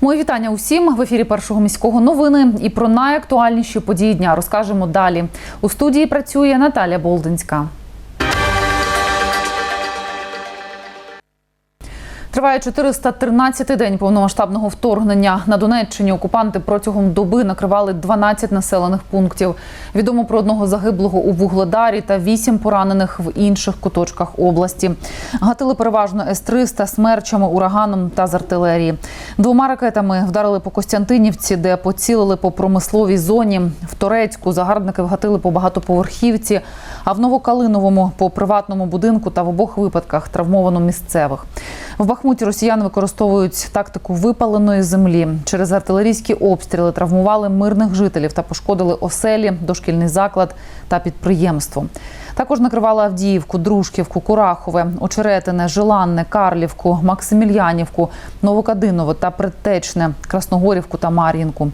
Мої вітання усім в ефірі першого міського новини. І про найактуальніші події дня розкажемо далі. У студії працює Наталя Болдинська. Триває 413-й день повномасштабного вторгнення. На Донеччині окупанти протягом доби накривали 12 населених пунктів. Відомо про одного загиблого у Вугледарі та 8 поранених в інших куточках області. Гатили переважно С-300 смерчами, ураганом та з артилерії. Двома ракетами вдарили по Костянтинівці, де поцілили по промисловій зоні. В Торецьку загарбники вгатили по багатоповерхівці, а в Новокалиновому по приватному будинку та в обох випадках травмовано місцевих. В Бахмуті росіяни використовують тактику випаленої землі. Через артилерійські обстріли травмували мирних жителів та пошкодили оселі, дошкільний заклад та підприємство. Також накривали Авдіївку, Дружківку, Курахове, Очеретине, Желанне, Карлівку, Максимільянівку, Новокадинове та Предтечне, Красногорівку та Мар'їнку.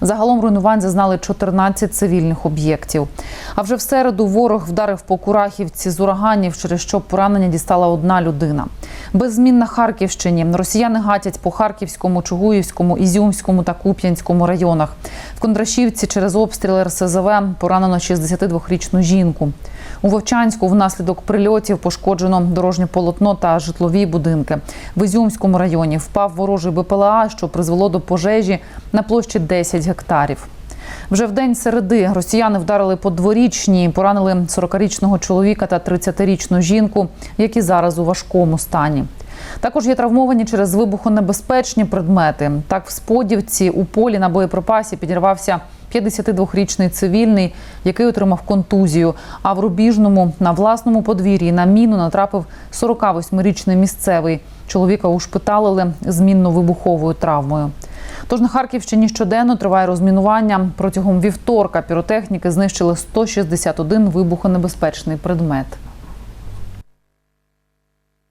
Загалом руйнувань зазнали 14 цивільних об'єктів. А вже в середу ворог вдарив по Курахівці з ураганів, через що поранення дістала одна людина. Без змін на Харківщині росіяни гатять по Харківському, Чугуївському, Ізюмському та Куп'янському районах. В Кондрашівці через обстріли РСЗВ поранено 62-річну жінку. У Вовчанську внаслідок прильотів пошкоджено дорожнє полотно та житлові будинки. В Ізюмському районі впав ворожий БПЛА, що призвело до пожежі на площі 10 гектарів. Вже в день середи росіяни вдарили по дворічній, поранили 40-річного чоловіка та 30-річну жінку, які зараз у важкому стані. Також є травмовані через вибухонебезпечні предмети. Так, в Сподівці у полі на боєприпасі підірвався 52-річний цивільний, який отримав контузію. А в Рубіжному на власному подвір'ї на міну натрапив 48-річний місцевий. Чоловіка ушпиталили з мінно-вибуховою травмою. Тож на Харківщині щоденно триває розмінування. Протягом вівторка піротехніки знищили 161 вибухонебезпечний предмет.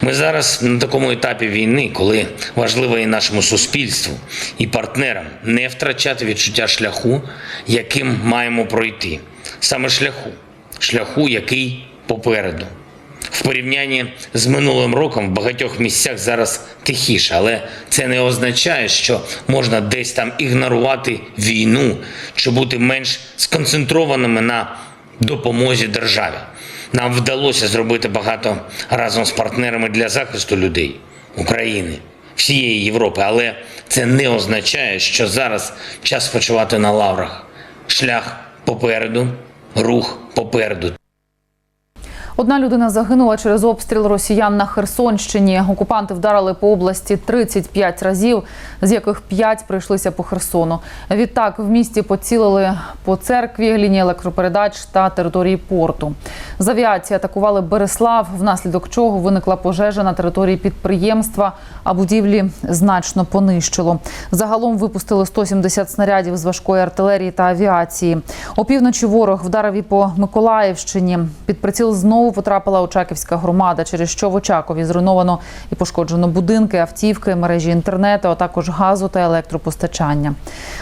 Ми зараз на такому етапі війни, коли важливо і нашому суспільству, і партнерам не втрачати відчуття шляху, яким маємо пройти. Саме шляху, шляху, який попереду. В порівнянні з минулим роком в багатьох місцях зараз тихіше, але це не означає, що можна десь там ігнорувати війну чи бути менш сконцентрованими на допомозі державі. Нам вдалося зробити багато разом з партнерами для захисту людей, України, всієї Європи, але це не означає, що зараз час почувати на лаврах. Шлях попереду, рух попереду. Одна людина загинула через обстріл росіян на Херсонщині. Окупанти вдарили по області 35 разів, з яких 5 прийшлися по Херсону. Відтак в місті поцілили по церкві, лінії електропередач та території порту. З авіації атакували Береслав, внаслідок чого виникла пожежа на території підприємства, а будівлі значно понищило. Загалом випустили 170 снарядів з важкої артилерії та авіації. Опівночі ворог вдарив і по Миколаївщині. Під приціл знову потрапила Очаківська громада, через що в Очакові зруйновано і пошкоджено будинки, автівки, мережі інтернету, а також газу та електропостачання.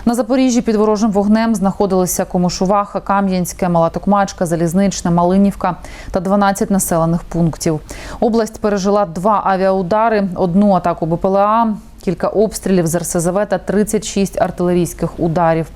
На Запоріжжі під ворожим вогнем знаходилися Комушуваха, Кам'янське, Мала Токмачка, Залізничне, Малинівка та 12 населених пунктів. Область пережила два авіаудари, одну атаку БПЛА. Кілька обстрілів з РСЗВ та 36 артилерійських ударів.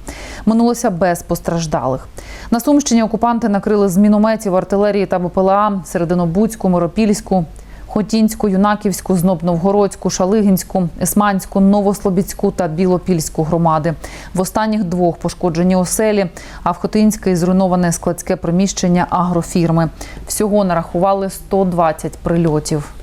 Минулося без постраждалих. На Сумщині окупанти накрили з мінометів артилерії та БПЛА Серединобудську, Миропільську, Хотінську, Юнаківську, Знобновгородську, Шалигінську, Есманську, Новослобідську та Білопільську громади. В останніх двох пошкоджені оселі, а в Хотинській зруйноване складське приміщення агрофірми. Всього нарахували 120 прильотів.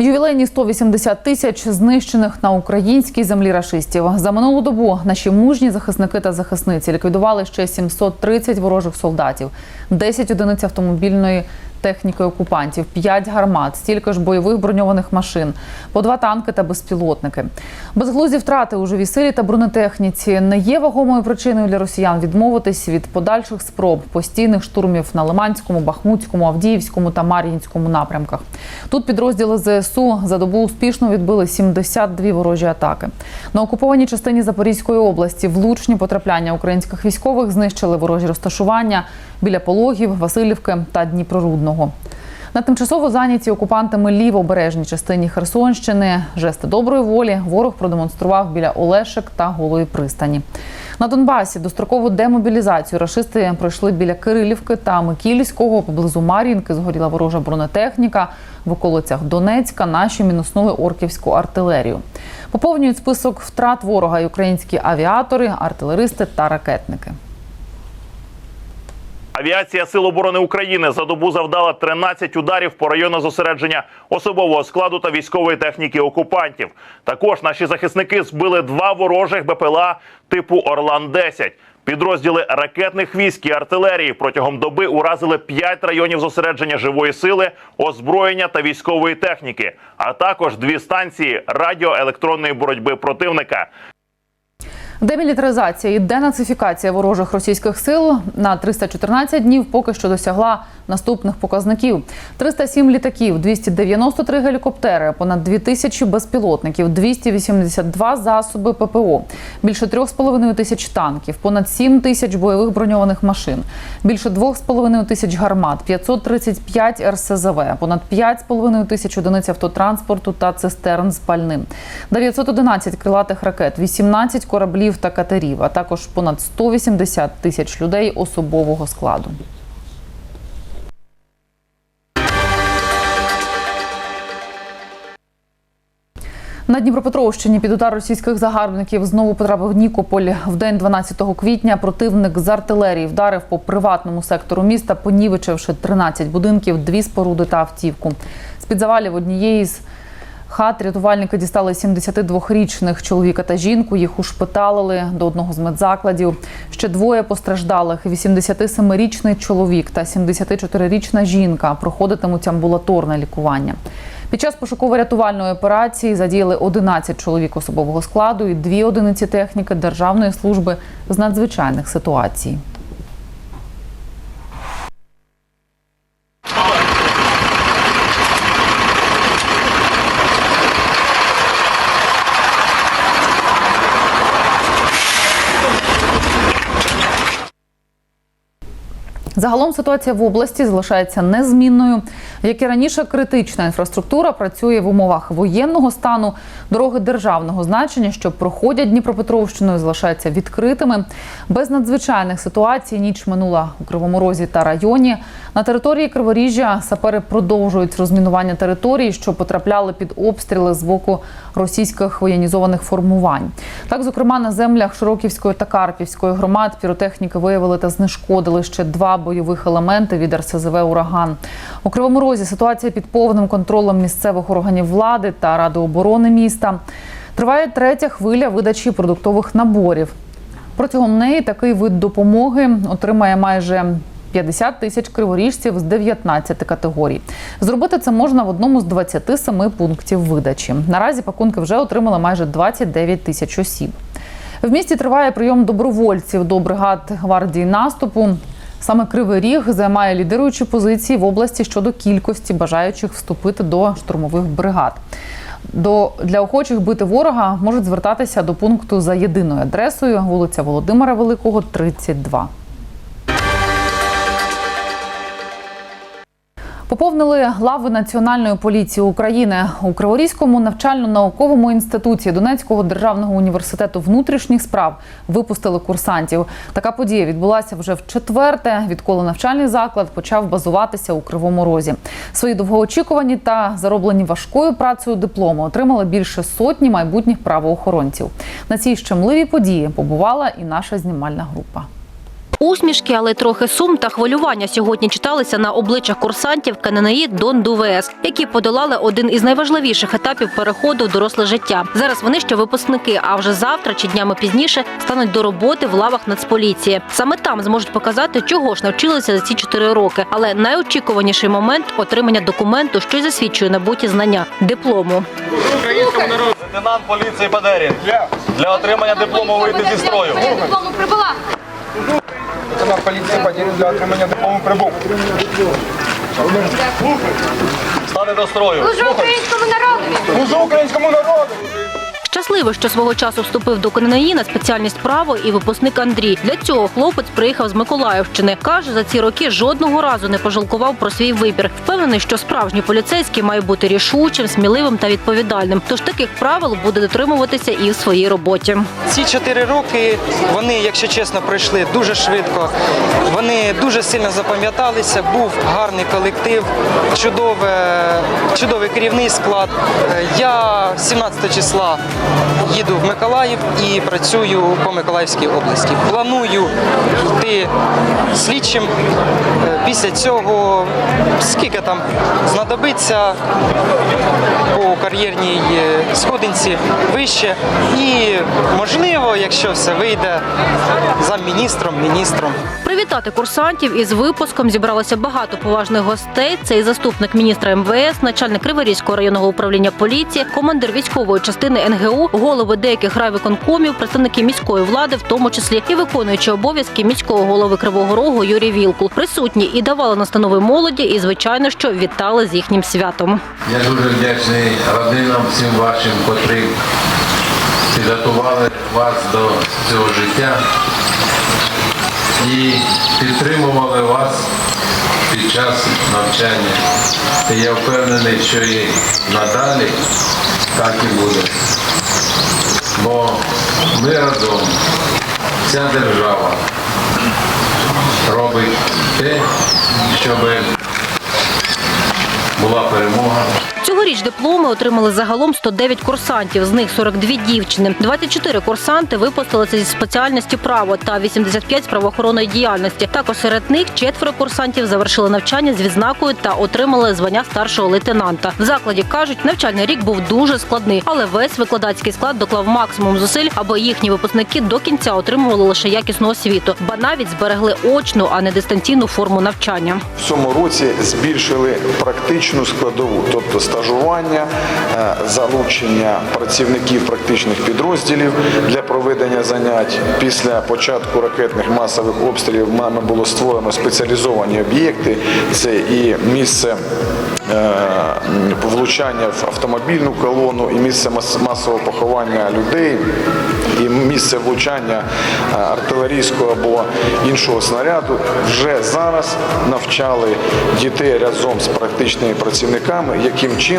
Ювілейні 180 тисяч знищених на українській землі рашистів. За минулу добу наші мужні захисники та захисниці ліквідували ще 730 ворожих солдатів, 10 одиниць автомобільної техніки окупантів, 5 гармат, стільки ж бойових броньованих машин, по два танки та безпілотники. Безглузді втрати у живій силі та бронетехніці не є вагомою причиною для росіян відмовитись від подальших спроб постійних штурмів на Лиманському, Бахмутському, Авдіївському та Мар'їнському напрямках. Тут підрозділи ЗСУ за добу успішно відбили 72 ворожі атаки. На окупованій частині Запорізької області влучні потрапляння українських військових знищили ворожі розташування біля Пологів, Васильівки та Дніпрорудного. На тимчасово зайнятій окупантами лівобережній частині Херсонщини жести доброї волі ворог продемонстрував біля Олешек та Голої пристані. На Донбасі дострокову демобілізацію рашисти пройшли біля Кирилівки та Микільського. Поблизу Мар'їнки згоріла ворожа бронетехніка. В околицях Донецька наші мінуснули орківську артилерію. Поповнюють список втрат ворога й українські авіатори, артилеристи та ракетники. Авіація Сил оборони України за добу завдала 13 ударів по району зосередження особового складу та військової техніки окупантів. Також наші захисники збили два ворожих БПЛА типу Орлан 10 Підрозділи ракетних військ і артилерії протягом доби уразили 5 районів зосередження живої сили, озброєння та військової техніки, а також дві станції радіоелектронної боротьби противника. Демілітаризація і денацифікація ворожих російських сил на 314 днів поки що досягла наступних показників: 307 літаків, 293 гелікоптери, понад 2000 безпілотників, 282 засоби ППО, більше 3,5 тисяч танків, понад 7 тисяч бойових броньованих машин, більше 2,5 тисяч гармат, 535 РСЗВ, понад 5,5 тисяч одиниць автотранспорту та цистерн з пальним, 911 крилатих ракет, 18 кораблів та катерів, а також понад 180 тисяч людей особового складу. На Дніпропетровщині під удар російських загарбників знову потрапив Нікополь. В день 12 квітня противник з артилерії вдарив по приватному сектору міста, понівечивши 13 будинків, дві споруди та автівку. З під завалів однієї з хат рятувальники дістали 72-річних чоловіка та жінку. Їх ушпиталили до одного з медзакладів. Ще двоє постраждалих: 87-річний чоловік та 74-річна жінка проходитимуть амбулаторне лікування. Під час пошуково-рятувальної операції задіяли 11 чоловік особового складу і дві одиниці техніки Державної служби з надзвичайних ситуацій. Загалом ситуація в області залишається незмінною. Як і раніше, критична інфраструктура працює в умовах воєнного стану. Дороги державного значення, що проходять Дніпропетровщиною, залишаються відкритими. Без надзвичайних ситуацій ніч минула у Кривому Розі та районі. На території Криворіжжя сапери продовжують розмінування територій, що потрапляли під обстріли з боку російських воєнізованих формувань. Так, зокрема, на землях Широківської та Карпівської громад піротехніки виявили та знешкодили ще два бойових елементи від РСЗВ Ураган. У Кривому Розі ситуація під повним контролем місцевих органів влади та ради оборони міста. Триває третя хвиля видачі продуктових наборів. Протягом неї такий вид допомоги отримає майже 50 тисяч криворіжців з 19 категорій. Зробити це можна в одному з 27 пунктів видачі. Наразі пакунки вже отримали майже 29 тисяч осіб. В місті триває прийом добровольців до бригад гвардії наступу. Саме Кривий Ріг займає лідируючі позиції в області щодо кількості бажаючих вступити до штурмових бригад. До для охочих бити ворога можуть звертатися до пункту за єдиною адресою вулиця Володимира Великого, 32. Поповнили лави Національної поліції України у Криворізькому навчально-науковому інституті Донецького державного університету внутрішніх справ випустили курсантів. Така подія відбулася вже в четверте, відколи навчальний заклад почав базуватися у Кривому Розі. Свої довгоочікувані та зароблені важкою працею дипломи отримали більше сотні майбутніх правоохоронців. На цій щемливій події побувала і наша знімальна група. Усмішки, але трохи сум та хвилювання сьогодні читалися на обличчях курсантів КННІ Дон ДУВС, які подолали один із найважливіших етапів переходу в доросле життя. Зараз вони ще випускники, а вже завтра чи днями пізніше стануть до роботи в лавах Нацполіції. Саме там зможуть показати, чого ж навчилися за ці чотири роки. Але найочікуваніший момент отримання документу, що й засвідчує набуті знання диплому. Українському Лейтенант поліції Бадерін. Для отримання диплому вийти зі строю. Диплому прибула. Лейтенант поліції Бадірін для отримання допомоги прибув. Стане до строю. Служу українському народу! Служу українському народу! Щасливо, що свого часу вступив до КННІ на спеціальність право і випускник Андрій. Для цього хлопець приїхав з Миколаївщини. Каже, за ці роки жодного разу не пожалкував про свій вибір. Впевнений, що справжній поліцейський має бути рішучим, сміливим та відповідальним. Тож таких правил буде дотримуватися і в своїй роботі. Ці чотири роки вони, якщо чесно, пройшли дуже швидко. Вони дуже сильно запам'яталися. Був гарний колектив, чудове, чудовий керівний склад. Е, Я 17 числа їду в Миколаїв і працюю по Миколаївській області. Планую йти слідчим. Е, Після цього скільки там знадобиться по кар'єрній е, сходинці вище. І можливо, якщо все вийде замміністром, міністром. Привітати курсантів із випуском зібралося багато поважних гостей. Це і заступник міністра МВС, начальник Криворізького районного управління поліції, командир військової частини НГУ, голови деяких райвиконкомів, представники міської влади, в тому числі і виконуючи обов'язки міського голови Кривого Рогу Юрій Вілкул. Присутні і давали настанови молоді, і звичайно, що вітали з їхнім святом. Я дуже вдячний родинам всім вашим, котрі підготували вас до цього життя і підтримували вас під час навчання. І я впевнений, що і надалі так і буде. Бо ми разом, вся держава робить те, щоб була перемога. Цьогоріч дипломи отримали загалом 109 курсантів, з них 42 дівчини. 24 курсанти випустилися зі спеціальності право та 85 з правоохоронної діяльності. Також серед них четверо курсантів завершили навчання з відзнакою та отримали звання старшого лейтенанта. В закладі кажуть, навчальний рік був дуже складний, але весь викладацький склад доклав максимум зусиль, аби їхні випускники до кінця отримували лише якісну освіту, ба навіть зберегли очну, а не дистанційну форму навчання. В цьому році збільшили практичну складову, тобто стажування, е, залучення працівників практичних підрозділів для проведення занять. Після початку ракетних масових обстрілів нами було створено спеціалізовані об'єкти. Це і місце е, влучання в автомобільну колону, і місце мас- масового поховання людей, і місце влучання е, артилерійського або іншого снаряду. Вже зараз навчали дітей разом з практичними працівниками, яким чином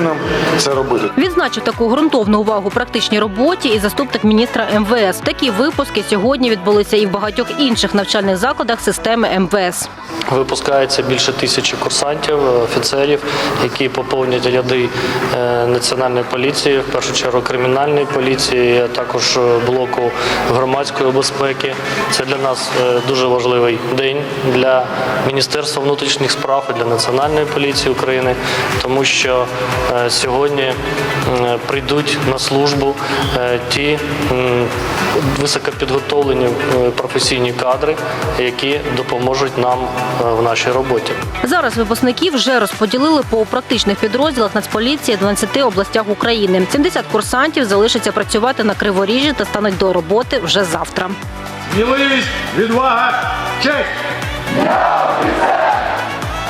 це робити. Відзначив таку ґрунтовну увагу практичній роботі і заступник міністра МВС. Такі випуски сьогодні відбулися і в багатьох інших навчальних закладах системи МВС. Випускається більше тисячі курсантів, офіцерів, які поповнять ряди е, національної поліції, в першу чергу кримінальної поліції, а також е, блоку громадської безпеки. Це для нас е, дуже важливий день для Міністерства внутрішніх справ і для Національної поліції України, тому що сьогодні прийдуть на службу е, ті високопідготовлені е, професійні кадри, які допоможуть нам е, в нашій роботі. Зараз випускників вже розподілили по практичних підрозділах Нацполіції в 12 областях України. 70 курсантів залишаться працювати на Криворіжжі та стануть до роботи вже завтра. Сміливість, відвага, честь!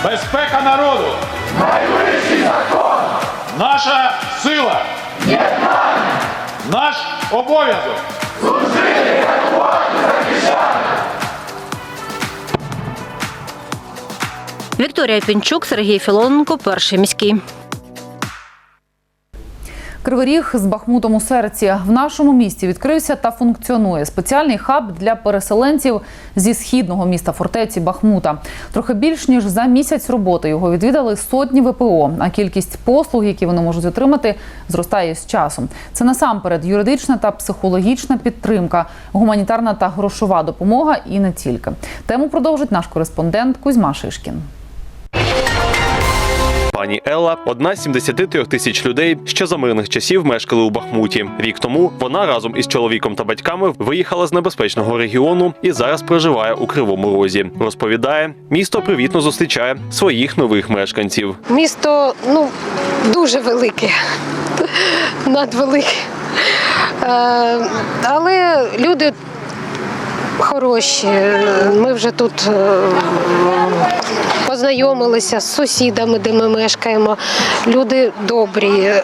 Безпека народу! Наша сила! Наш обов'язок! Служити. Вікторія Пінчук, Сергій Філоненко, перший міський. Кривий Ріг з Бахмутом у серці в нашому місті відкрився та функціонує спеціальний хаб для переселенців зі східного міста фортеці Бахмута. Трохи більш ніж за місяць роботи його відвідали сотні ВПО. А кількість послуг, які вони можуть отримати, зростає з часом. Це насамперед юридична та психологічна підтримка, гуманітарна та грошова допомога і не тільки. Тему продовжить наш кореспондент Кузьма Шишкін. Пані Елла одна з 73 тисяч людей, що за мирних часів мешкали у Бахмуті. Рік тому вона разом із чоловіком та батьками виїхала з небезпечного регіону і зараз проживає у Кривому Розі. Розповідає, місто привітно зустрічає своїх нових мешканців. Місто ну, дуже велике, надвелике. Е, але люди хороші. Ми вже тут е, познайомилися з сусідами, де ми мешкаємо. Люди добрі, е,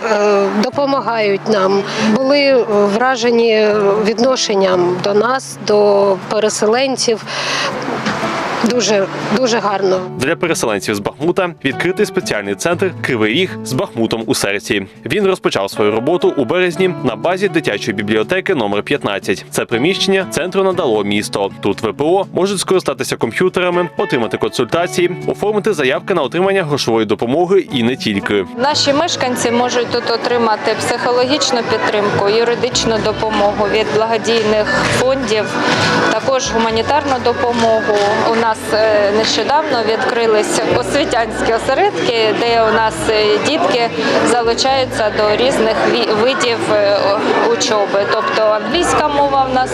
допомагають нам. Були вражені відношенням до нас, до переселенців. Дуже дуже гарно. Для переселенців з Бахмута відкритий спеціальний центр Кривий Ріг з Бахмутом у серці. Він розпочав свою роботу у березні на базі дитячої бібліотеки номер 15. Це приміщення центру надало місто. Тут ВПО можуть скористатися комп'ютерами, отримати консультації, оформити заявки на отримання грошової допомоги і не тільки. Наші мешканці можуть тут отримати психологічну підтримку, юридичну допомогу від благодійних фондів, також гуманітарну допомогу. У нас е, нещодавно відкрились освітянські осередки, де у нас е, дітки залучаються до різних видів е, учоби. Тобто англійська мова в нас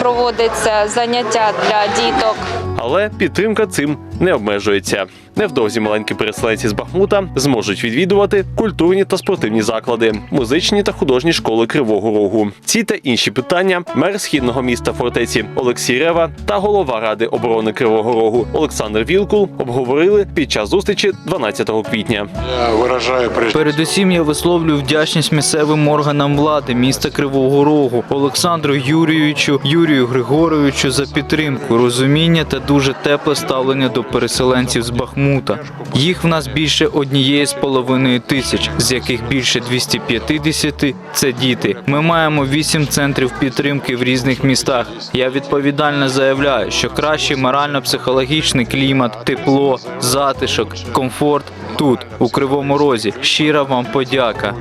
проводиться, заняття для діток. Але підтримка цим не обмежується. Невдовзі маленькі переселенці з Бахмута зможуть відвідувати культурні та спортивні заклади, музичні та художні школи Кривого Рогу. Ці та інші питання мер східного міста фортеці Олексій Рева та голова ради оборони Кривого Рогу Олександр Вілкул обговорили під час зустрічі 12 квітня. Я виражаю Передусім я висловлюю вдячність місцевим органам влади міста Кривого Рогу Олександру Юрійовичу, Юрію Григоровичу за підтримку, розуміння та дуже тепле ставлення до переселенців з Бахмута. Їх в нас більше однієї з половиною тисяч, з яких більше 250 – це діти. Ми маємо вісім центрів підтримки в різних містах. Я відповідально заявляю, що кращий морально-психологічний клімат, тепло, затишок, комфорт тут, у Кривому Розі. Щира вам подяка.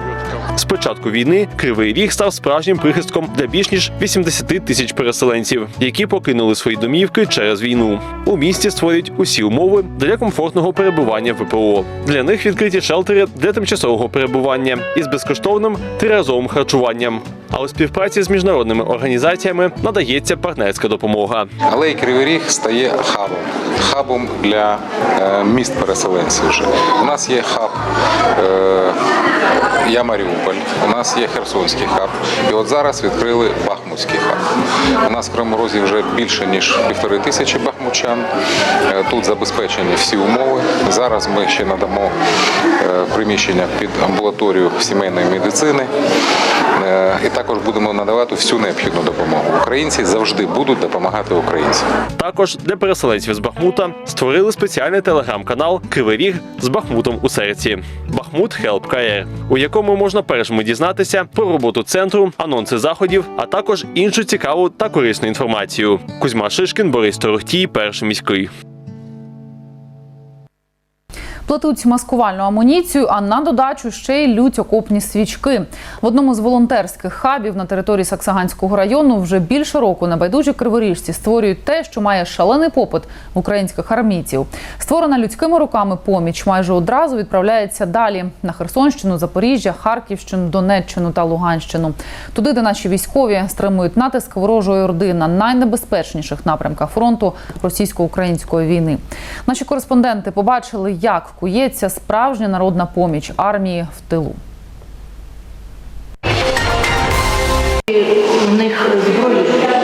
Початку війни Кривий Ріг став справжнім прихистком для більш ніж 80 тисяч переселенців, які покинули свої домівки через війну. У місті створюють усі умови для комфортного перебування ВПО. Для них відкриті шелтери для тимчасового перебування із безкоштовним триразовим харчуванням. А у співпраці з міжнародними організаціями надається партнерська допомога. Але і Кривий Ріг стає хабом, хабом для е, міст переселенців. Вже у нас є хаб. Е, я Маріуполь, у нас є Херсонський хаб, і от зараз відкрили Бахмутський хаб. У нас в Кривому вже більше ніж півтори тисячі бахмучан. Е, Тут забезпечені всі умови. Зараз ми ще надамо е, приміщення під амбулаторію сімейної медицини. Е, І також будемо надавати всю необхідну допомогу. Українці завжди будуть допомагати українцям. Також для переселенців з Бахмута створили спеціальний телеграм-канал Кривий Ріг з Бахмутом у серці Бахмут Хелп КР, у якому можна першими дізнатися про роботу центру, анонси заходів, а також іншу цікаву та корисну інформацію. Кузьма Шишкін, Борис Торохтій, перший міський. Плетуть маскувальну амуніцію, а на додачу ще й лють окопні свічки. В одному з волонтерських хабів на території Саксаганського району вже більше року небайдужі криворіжці створюють те, що має шалений попит в українських армійців. Створена людськими руками поміч майже одразу відправляється далі на Херсонщину, Запоріжжя, Харківщину, Донеччину та Луганщину. Туди, де наші військові стримують натиск ворожої орди на найнебезпечніших напрямках фронту російсько-української війни. Наші кореспонденти побачили, як кується справжня народна поміч армії в тилу. У них зброї.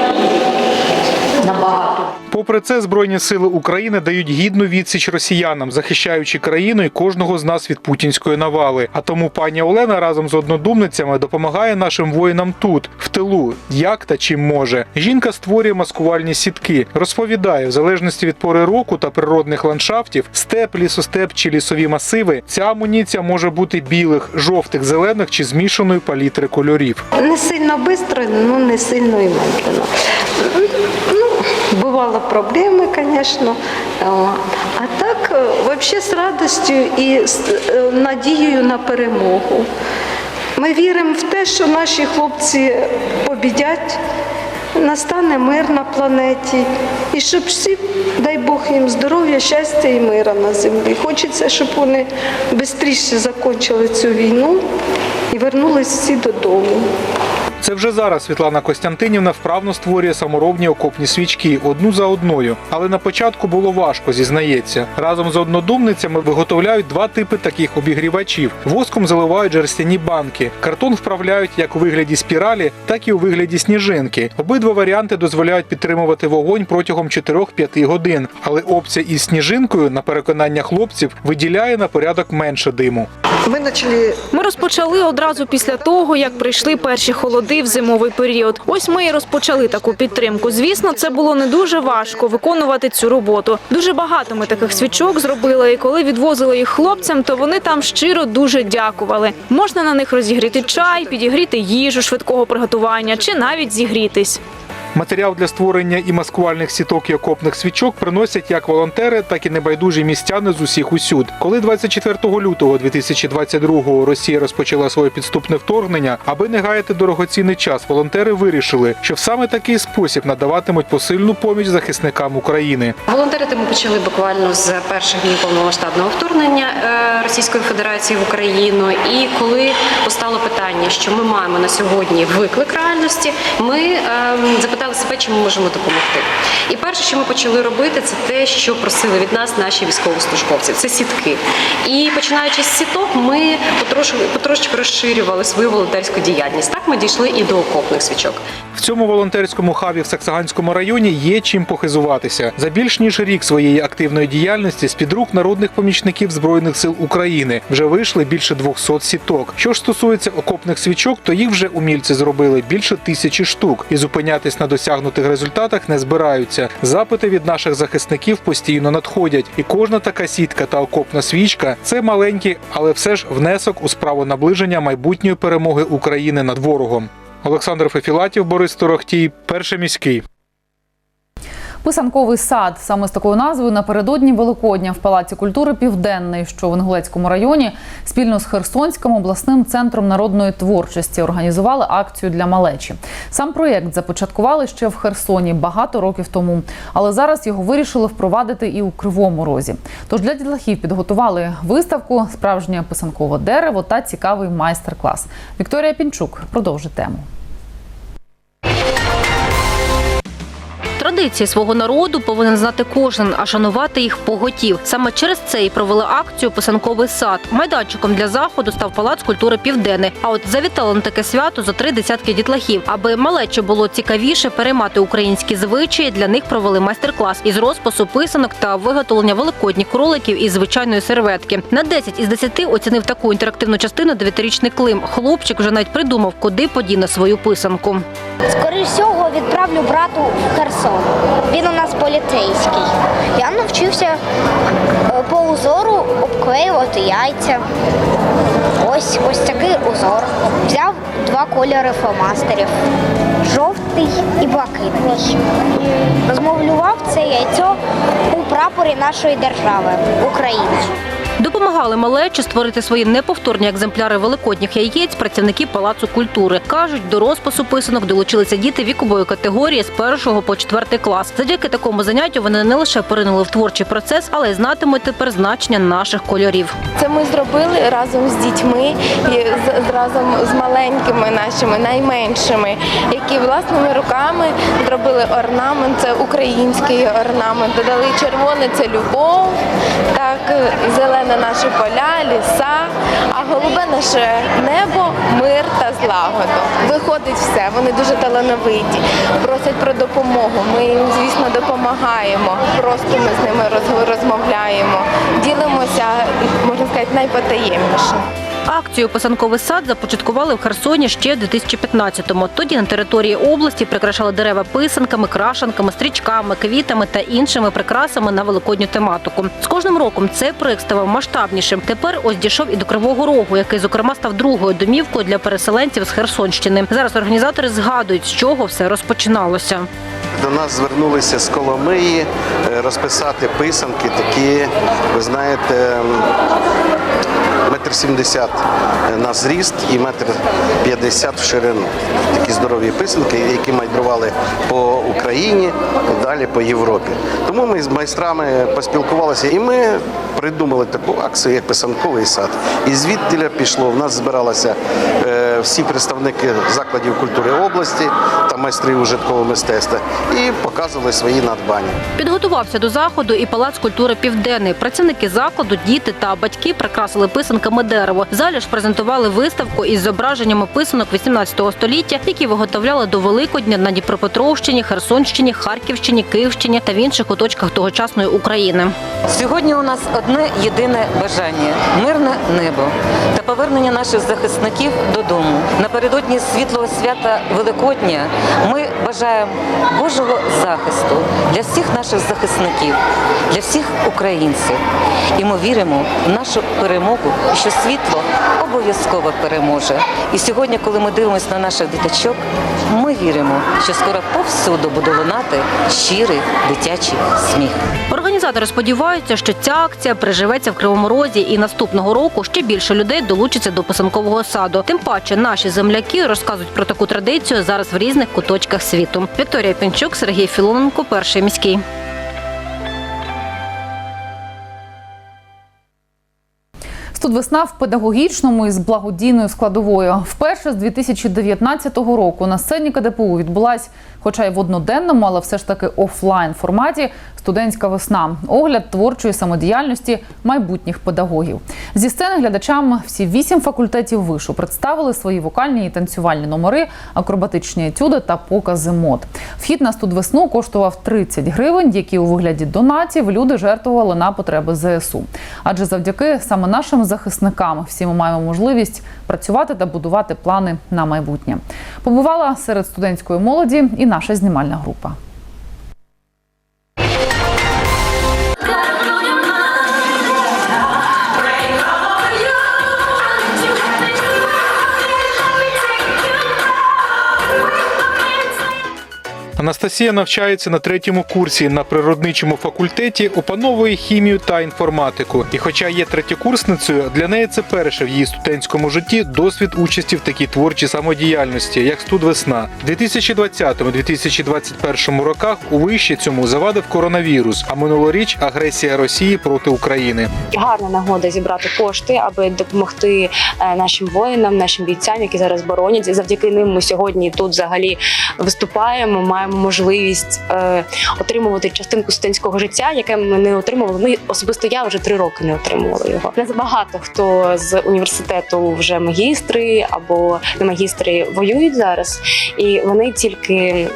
Попри це, Збройні сили України дають гідну відсіч росіянам, захищаючи країну і кожного з нас від путінської навали. А тому пані Олена разом з однодумницями допомагає нашим воїнам тут, в тилу, як та чим може. Жінка створює маскувальні сітки, розповідає, в залежності від пори року та природних ландшафтів, степ, лісостеп чи лісові масиви. Ця амуніція може бути білих, жовтих, зелених чи змішаної палітри кольорів. Не сильно швидко, ну не сильно і медленно. Ну, бували проблеми, звісно. А так, взагалі, з радістю і з е, надією на перемогу. Ми віримо в те, що наші хлопці побідять, настане мир на планеті. І щоб всі, дай Бог їм здоров'я, щастя і мира на землі. Хочеться, щоб вони швидше закінчили цю війну і вернулись всі додому. Це вже зараз Світлана Костянтинівна вправно створює саморобні окопні свічки одну за одною. Але на початку було важко, зізнається. Разом з однодумницями виготовляють два типи таких обігрівачів. Воском заливають жерстяні банки. Картон вправляють як у вигляді спіралі, так і у вигляді сніжинки. Обидва варіанти дозволяють підтримувати вогонь протягом 4-5 годин. Але опція із сніжинкою, на переконання хлопців, виділяє на порядок менше диму. Ми почали Ми розпочали одразу після того, як прийшли перші холоди в зимовий період. Ось ми і розпочали таку підтримку. Звісно, це було не дуже важко виконувати цю роботу. Дуже багато ми таких свічок зробили. І коли відвозили їх хлопцям, то вони там щиро дуже дякували. Можна на них розігріти чай, підігріти їжу швидкого приготування чи навіть зігрітись. Матеріал для створення і маскувальних сіток і окопних свічок приносять як волонтери, так і небайдужі містяни з усіх усюд. Коли 24 лютого 2022-го Росія розпочала своє підступне вторгнення, аби не гаяти дорогоцінний час, волонтери вирішили, що в саме такий спосіб надаватимуть посильну поміч захисникам України. Волонтерити ми почали буквально з перших днів повномасштабного вторгнення е, Російської Федерації в Україну. І коли постало питання, що ми маємо на сьогодні виклик реальності, ми ем, запитали себе, чи ми можемо допомогти. І перше, що ми почали робити, це те, що просили від нас наші військовослужбовці. Це сітки. І починаючи з сіток, ми потрошечку розширювали свою волонтерську діяльність. Так ми дійшли і до окопних свічок. В цьому волонтерському хабі в Саксаганському районі є чим похизуватися. За більш ніж рік своєї активної діяльності з під рук народних помічників збройних сил України вже вийшли більше 200 сіток. Що ж стосується окопних свічок, то їх вже умільці зробили більше тисячі штук і зупинятись на досягнутих результатах не збираються. Запити від наших захисників постійно надходять, і кожна така сітка та окопна свічка це маленький, але все ж внесок у справу наближення майбутньої перемоги України над ворогом. Олександр Фефілатів, Борис Торохтій, перший міський. Писанковий сад саме з такою назвою напередодні Великодня в Палаці культури Південний, що в Інгулецькому районі, спільно з Херсонським обласним центром народної творчості організували акцію для малечі. Сам проєкт започаткували ще в Херсоні багато років тому, але зараз його вирішили впровадити і у Кривому Розі. Тож для дітлахів підготували виставку, справжнє писанкове дерево та цікавий майстер-клас. Вікторія Пінчук продовжить тему. Традиції свого народу повинен знати кожен, а шанувати їх поготів. Саме через це і провели акцію Писанковий сад. Майданчиком для заходу став палац культури Південний. А от завітали на таке свято за три десятки дітлахів. Аби малече було цікавіше переймати українські звичаї. Для них провели майстер-клас із розпису писанок та виготовлення великодніх кроликів із звичайної серветки. На 10 із 10 оцінив таку інтерактивну частину дев'ятирічний Клим. Хлопчик вже навіть придумав, куди подіне свою писанку. Скоріше всього відправлю брату в Херсон. Він у нас поліцейський. Я навчився е, по узору обклеювати яйця. Ось ось такий узор. Взяв два кольори фломастерів жовтий і блакитний. Розмовлював це яйцо у прапорі нашої держави України. Допомагали малечі створити свої неповторні екземпляри великодніх яєць працівники палацу культури. кажуть, до розпису писанок долучилися діти вікової категорії з першого по четвертий клас. Завдяки такому заняттю вони не лише поринули в творчий процес, але й знатимуть тепер значення наших кольорів. Це ми зробили разом з дітьми і разом з маленькими нашими найменшими, які власними руками зробили орнамент. Це український орнамент. Додали червоне це любов, так зелене наші поля, ліса, а голубе наше небо, мир та злагоду. Виходить все. Вони дуже талановиті, просять про допомогу. Ми їм, звісно, допомагаємо. Просто ми з ними розмовляємо, ділимося, можна сказати, найпотаємніше. Акцію Писанковий сад започаткували в Херсоні ще 2015-му. Тоді на території області прикрашали дерева писанками, крашанками, стрічками, квітами та іншими прикрасами на великодню тематику. З кожним роком цей проект ставав масштабнішим. Тепер ось дійшов і до Кривого Рогу, який зокрема став другою домівкою для переселенців з Херсонщини. Зараз організатори згадують, з чого все розпочиналося. До нас звернулися з Коломиї е, розписати писанки, такі, ви знаєте, метр сімдесят на зріст і метр п'ятдесят в ширину. Такі здорові писанки, які мають мандрували по Україні далі по Європі. Тому ми з майстрами поспілкувалися і ми придумали таку акцію, як писанковий сад. І звідтіля пішло. В нас збиралися е, всі представники закладів культури області та майстри ужиткового мистецтва і показували свої надбання. Підготувався до заходу і палац культури Південний. Працівники закладу, діти та батьки прикрасили писанками дерево. Залі ж презентували виставку із зображеннями писанок 18 століття, які виготовляли до Великодня на Дніпропетровщині, Херсонщині, Харківщині, Київщині та в інших куточках тогочасної України. Сьогодні у нас одне єдине бажання мирне небо та повернення наших захисників додому. Напередодні світлого свята Великодня ми бажаємо Божого захисту для всіх наших захисників, для всіх українців. І ми віримо в нашу перемогу, що світло обов'язково переможе. І сьогодні, коли ми дивимося на наших діточок, ми віримо, що скоро повсюду буде лунати щирий дитячий сміх. Організатори сподіваються, що ця акція приживеться в Кривому Розі і наступного року ще більше людей долучиться до писанкового саду. Тим паче наші земляки розказують про таку традицію зараз в різних куточках світу. Вікторія Пінчук, Сергій Філоненко, перший міський. Студвесна в педагогічному і з благодійною складовою. Вперше з 2019 року на сцені КДПУ відбулась, хоча й в одноденному, але все ж таки офлайн форматі студентська весна. Огляд творчої самодіяльності майбутніх педагогів. Зі сцени глядачам всі вісім факультетів вишу представили свої вокальні і танцювальні номери, акробатичні етюди та покази мод. Вхід на студвесну коштував 30 гривень, які у вигляді донатів люди жертвували на потреби ЗСУ. Адже завдяки саме нашим захисникам всі ми маємо можливість працювати та будувати плани на майбутнє. Побувала серед студентської молоді і наша знімальна група. Анастасія навчається на третьому курсі на природничому факультеті, опановує хімію та інформатику. І хоча є третєкурсницею, для неї це перше в її студентському житті досвід участі в такій творчій самодіяльності, як студвесна. У 2020-2021 роках у виші цьому завадив коронавірус, а минулоріч агресія Росії проти України. гарна нагода зібрати кошти, аби допомогти е, нашим воїнам, нашим бійцям, які зараз боронять. Завдяки ним ми сьогодні тут взагалі виступаємо. Маємо можливість е, отримувати частинку студентського життя, яке ми не отримували. Ми особисто я вже три роки не отримувала його. Не багато хто з університету вже магістри або не магістри воюють зараз, і вони тільки.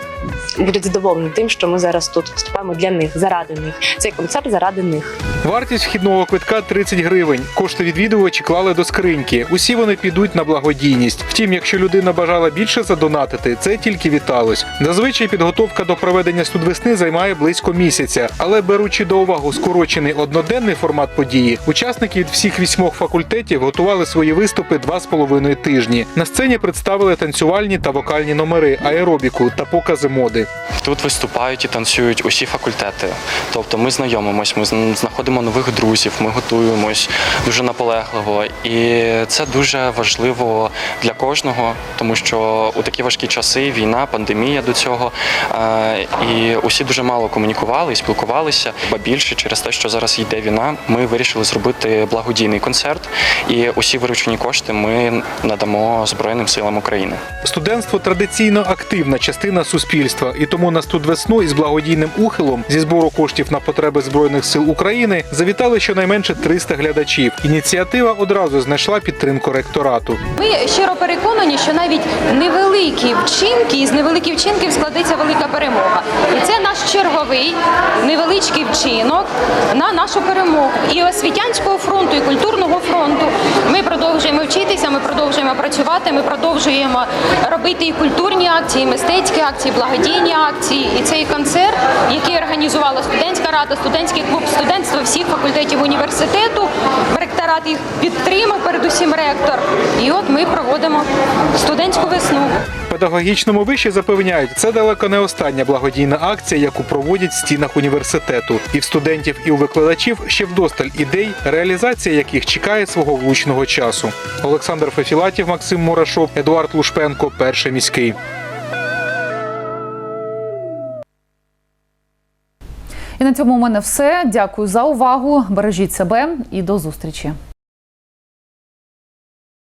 Будуть задоволені тим, що ми зараз тут виступаємо для них, заради них. Цей концерт заради них. Вартість вхідного квитка 30 гривень. Кошти відвідувачі клали до скриньки. Усі вони підуть на благодійність. Втім, якщо людина бажала більше задонатити, це тільки віталось. Зазвичай підготовка до проведення студвесни займає близько місяця, але беручи до уваги скорочений одноденний формат події, учасники від всіх вісьмох факультетів готували свої виступи два з половиною тижні. На сцені представили танцювальні та вокальні номери, аеробіку та покази моди. Тут виступають і танцюють усі факультети. Тобто ми знайомимось, ми зн- знаходимо нових друзів, ми готуємось дуже наполегливо. І це дуже важливо для кожного, тому що у такі важкі часи війна, пандемія до цього. Е, І усі дуже мало комунікували і спілкувалися. Ба більше через те, що зараз йде війна, ми вирішили зробити благодійний концерт. І усі виручені кошти ми надамо Збройним силам України. Студентство традиційно активна частина суспільства, і тому на студвесну із благодійним ухилом зі збору коштів на потреби збройних сил України завітали щонайменше 300 глядачів. Ініціатива одразу знайшла підтримку ректорату. Ми щиро переконані, що навіть невеликі вчинки із невеликих вчинків складеться велика перемога. І це наш черговий невеличкий вчинок на нашу перемогу. І освітянського фронту, і культурного фронту. Ми продовжуємо вчитися, ми продовжуємо працювати, ми продовжуємо робити і культурні акції, і мистецькі акції, і благодійні акції. І цей концерт, який організувала студентська рада, студентський клуб студентства всіх факультетів університету. Ректорат їх підтримав, передусім ректор. І от ми проводимо студентську весну педагогічному виші запевняють, це далеко не остання благодійна акція, яку проводять в стінах університету, і в студентів і у викладачів ще вдосталь ідей, реалізація яких чекає свого влучного часу. Олександр Фефілатів, Максим Мурашов, Едуард Лушпенко, перший міський. І на цьому у мене все. Дякую за увагу. Бережіть себе і до зустрічі.